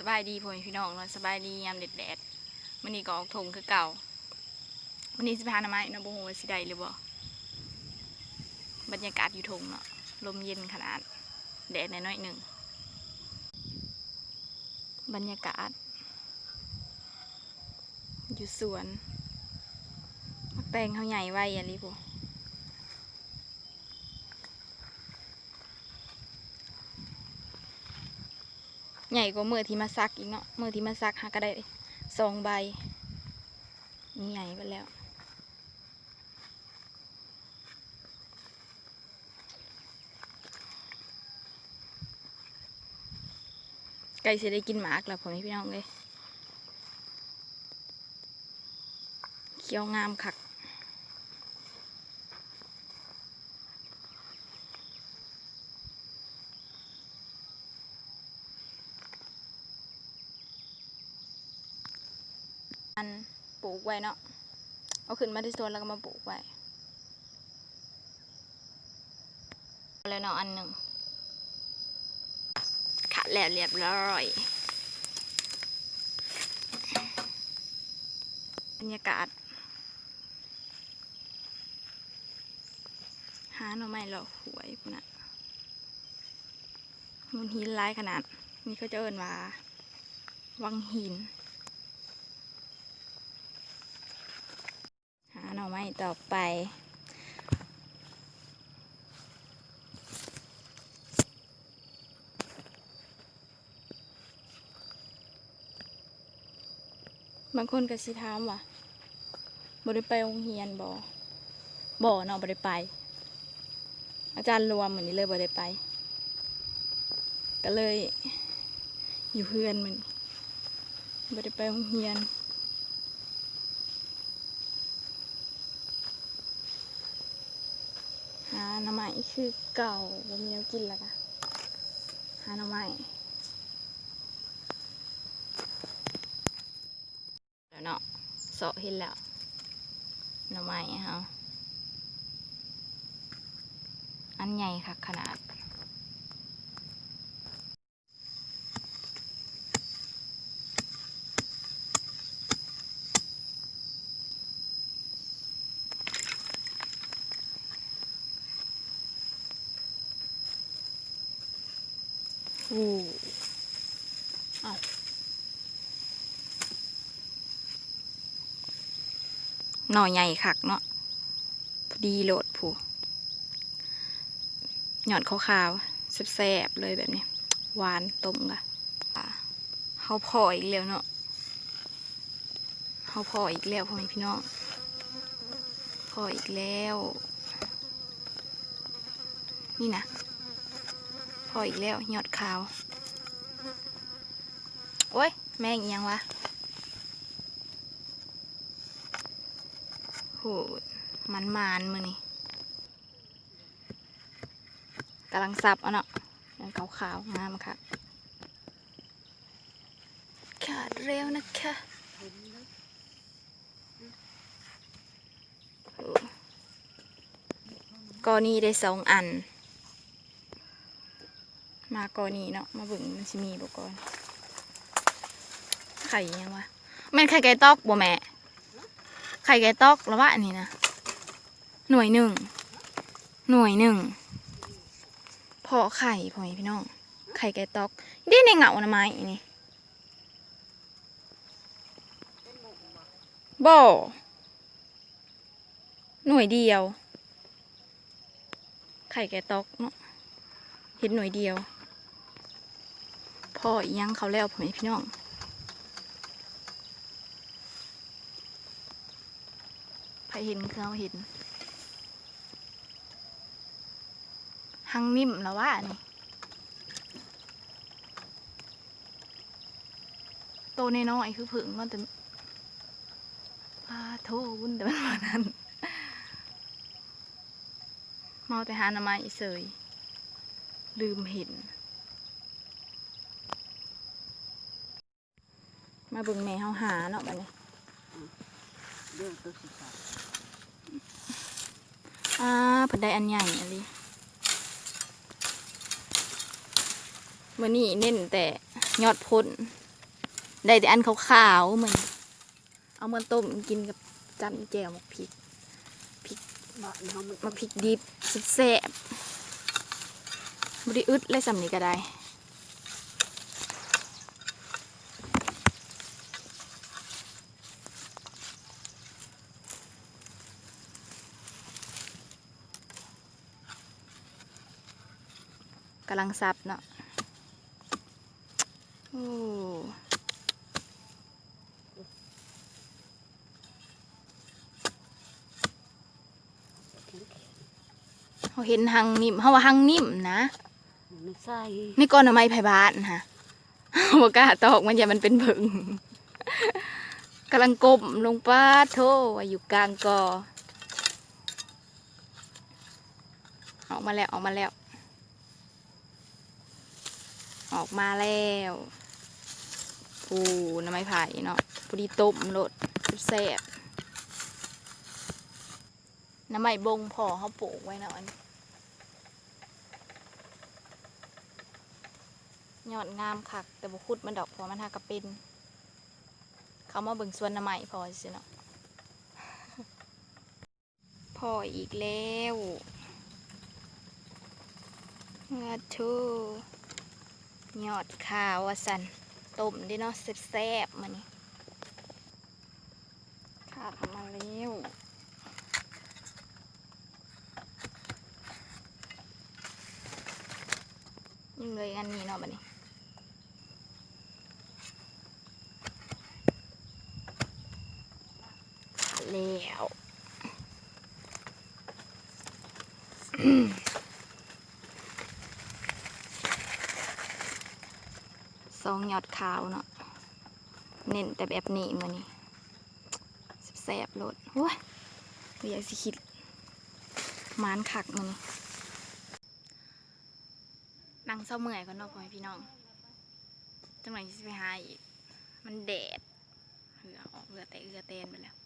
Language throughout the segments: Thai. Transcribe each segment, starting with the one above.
สบายดีพ่อพี่น้องเนาะสบายดียามแดดๆมื้อนี้ก็ออกทงคือเก่ามื้อนี้สิพาหน้าไม้เนาะบ่ฮู้ว่าสิได้หรือบ่บรรยากาศอยู่ทงเนาะลมเย็นขนาด แดดน้อยๆหนึ่งบรรยากาศ อยู่สวนมักแตงเขาใหญ่ไว้อะลิพ ใหญ่กว่ามือที่มาซักอีกเนาะมือที่มาซักหาก็ได้สองใบนี่ใหญ่ไปแล้ว ไก่จะได้กินหมากแล้วผมให้พี่น้องเลยเคี้ยวงามคัก อันปลูกไว้เนาะเอาขึ้นมาที่สวนแล้วก็มาปลูกไว้อาแล้วเนาะอันหนึ่งขัดแล้วเรียบร้อยบรรยากาศ หาหน่อไม้หลอหวยพุ่นนะมุนหินร้ายขนาด นี่เขาจะเอินว่า วังหิน หาหน่อไม้ต่อไป บางคนก็สิถามว่าบ่ได้ไปโรงเรียนบ่บ่เนาะบ่ได้ไป อาจารย์รวมเหมือนนี้เลยบ่ได้ไป ก็เลยอยู่เพื่อนมันบ่ได้ไปโรงเรียน หาหน่อไม้คือเก่าบ่มีแนวกินแล้วกะหาหน่อไม้แล้วเนาะเสาะเห็นแล้วหน่อไม้เฮาอันใหญ่ค่ะขนาด อ้เอาหน่อใหญ่คักเนาะพอดีโหลดผู้หย่อดขาวๆแซ่บๆเลยแบบนี้ หวานต้มกะเฮาพออีกแล้วเนาะเฮาพออีกแล้วพ่อแม่พี่น้องพออีกแล้ว นี่นะ ออีกแล้วหยอดขาว โอ้ย แม่งยังวะโหมันมานมือนี่กำลังสับอะเนาะยังขาวขาวๆงามค่ะขาดเร็วนะคะกอนี้ได้สองอัน มากอนี้เนาะมาเบิ่งมันสิมีบ่ก่อนไข่ยังวะม่นไข่ไก่ตอกบ่แม่ ไข่ไก่ตอกแล้ววะอันนี้นะหน่วยหนึ่งหน่วยหนึ่งพอไข่พอพี่น้อง ไข่ไก่ตอกนี่ในเหงาหนะไม้นนี้บ่หน่วยเดียว ไข่ไก่ตอกเนาะเห็นหน่วยเดียว พ่ออียังเขาแล้วผมให้พี่น้องใครเห็นคือเขาเห็นหังนิ่มแล้วว่านี่โตในน้อยคือผึ่งมันแต่ปาโทวุ่นแต่มันวันนั้นเมาแต่หาหนาไม้เสยลืมเห็น มาเบิ่งแม่เฮาหาเนาะบัดนี้เรื่องตัวสิครับอ่าเพิ่นได้อันใหญ่อันนี้มื้อนี้เน้นแต่ยอดพ้นได้แต่อันขาวๆเหมือนเอามาต้มกินกับจำแจ่วหมกพริกบ้านเฮามักพริกดิบสดแซ่บบไดิอึดเลยสำนี้ก็ได้ กำลังซับเนาะโอ้แข็งเขาเห็นหังนิ่มเขาว่าหังนิ่มนะๆมันไม่ใส่นี่ก้อนทำไมไผ่บาทฮะบอกกล้าตอกมันอย่ามันเป็นผึ่งกำลังกลมลงป้าโทว่าอยู่กลางกอออกมาแล้วออกมาแล้ว ออกมาแล้วปูน้ำไม้ไผ่เนาะพอดีต้มรสแซ่บน้ำไม้บงพอเขาปลูกไว้เนาะอันยอดงามคัก แต่บุคุดมันดอกพอมันหากระเป็น เขามาเบิ่งสวนน้ำใหม่พอสิเนาะพออีกแล้วงาทู ยอดขาวอะสันต้มดิเนาะแซ่บๆมานี่ขาดมาแล้วยังเลยอันนี้เนาะบัดนี้แล้ว องยอดขาวเนาะเน้นแต่แบบนี้มานี่แสบๆโลดโอ้ยไม่อยากสิคิดมานขักมานี่นั่งเศร้าเมื่อยก่อนเนาะพ่อแม่พี่น้องจังหวะที่ไปหาอีก มันแดดเหงือออกเหงือแต่เหงือเตนไปแล้ว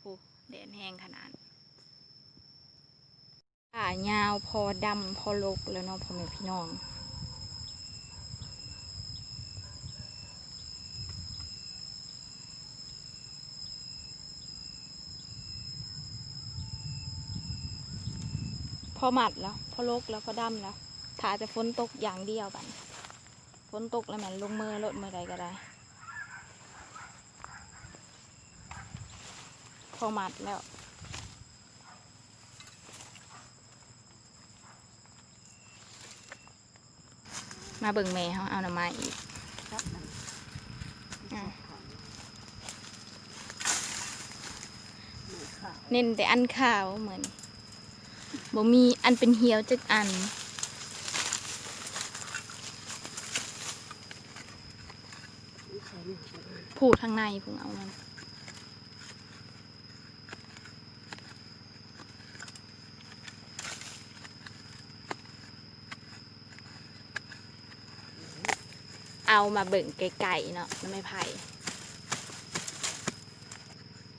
โอ้แดดแห้งขนาดขายาวพอดำพอลกแล้วเนาะพ่อแม่พี่น้อง อหมัดแล้วพอลกแล้วพอดำแล้วถ้าจะฝนตกอย่างเดียวกันฝนตกแล้วแมันลงมือลดมือใดก็ได้พอหมัดแล้วมาเบิ่งแม่เขาเอาหน่อไม้อีกครับมันอืมไม่ขาดเน้นแต่อันขาวเหมือน บ่มีอันเป็นเหี่ยวจักอัน ผูกทางในพุงเอามันเอามาเบิ่งไกลๆเนาะมันไม่ไผ่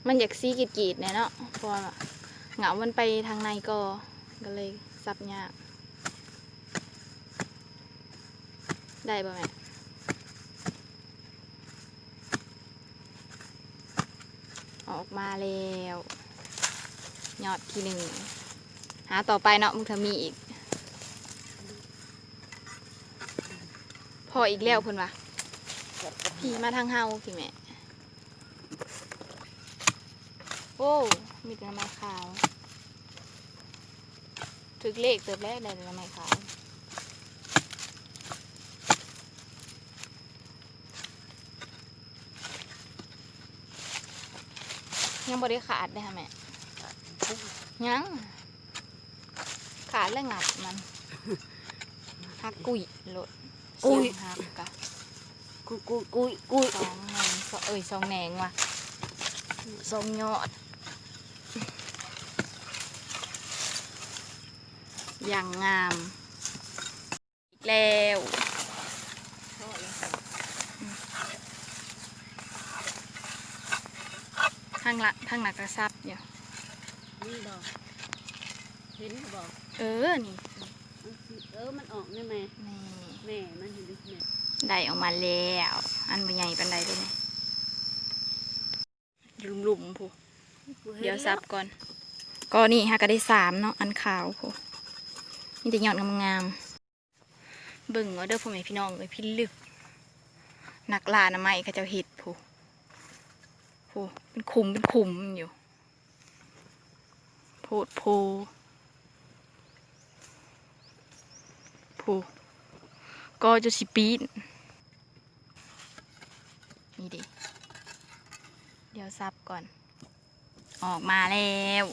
มันอยากซีกีดๆเนี่ยเนาะพราะว่าเหงามันไปทางในก็ ก็เลยซับยากได้ป่ะแม่ออกมาแล้วยอดทีหนึ่ง หาต่อไปเนาะมึงเธอมีอีก พออีกแล้วเพิ่นวะพี่มาทางเฮาพี่แม่ โอ้ มีแต่ม้ขาว ถึกเลขเติบแรกได้แต่น้ำไม้ขาวยังบริขาดเลยค่ะแม่ยังขาดแล้วงัดมันฮักกุยโลดเสียงฮักกะกุยกุยกุยกุยสองแหนงสองเอ้ยสองแหนงว่ะสองยอด อย่างงาม อีกแล้วข้างหลังข้างหนักกระซับอยู่นี่บอกเห็นบอกเออ นี่มันสิเออ มันออกนี่แม่นี่แม่มันเห็นดิแม่ได้ออกมาแล้ว อันใหญ่ปันใดด้วยนี่หลุมๆผู้เดี๋ยวซับก่อน ก็นี่ฮะก็ได้สามเนาะ อันขาวผู้ มีแต่หยอดงามๆเบิ่งเอาเด้อพ่อแม่พี่น้องเลยพี่ลึกนักล่าหนะไม่เขาเจ้าเห็ดผู้ผู้เป็นคุมเป็นคุมอยู่โพดโพผู้ก็จะสิปีนนี่ดิเดี๋ยวซับก่อน ออกมาแล้ว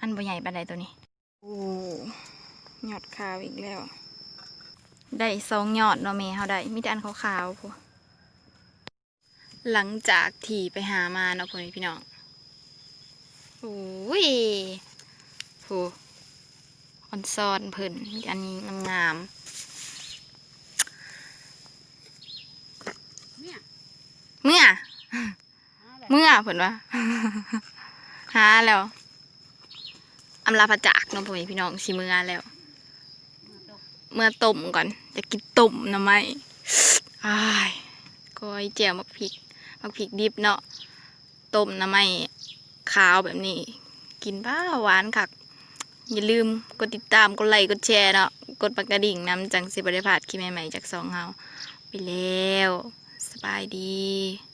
อันบ่ใหญ่ปานใดตัวนี้ โอ้ยอดขาวอีกแล้ว ได้สองยอดเนาะเมเฮาได้มีแต่อันขาวๆพวกหลังจากที่ไปหามาเนาะพ่อแม่พี่น้องโอ้ยโหออนซอนเพิ่นมีแต่อันนี้งามเนี่ยๆเมื่อหาแหละเมื่อเพิ่นว่าหาแล้ว อำลาพระจากน้องพ่อแม่พี่น้องสิเมื่อแล้ว เมื่อต้มก่อนจะกินต้มน่อไม้อ้ายก้อยแจ่วมักพริกมักพริกดิบเนาะต้มน่อไม้ขาวแบบนี้ กินบ้าหวานคักอย่าลืมกดติดตามกดไลค์กดแชร์เนาะกดปากกระดิ่งน้ำจังสิบริพาดคลิปใหม่ๆจากสองเฮาไปแล้ว สบายดี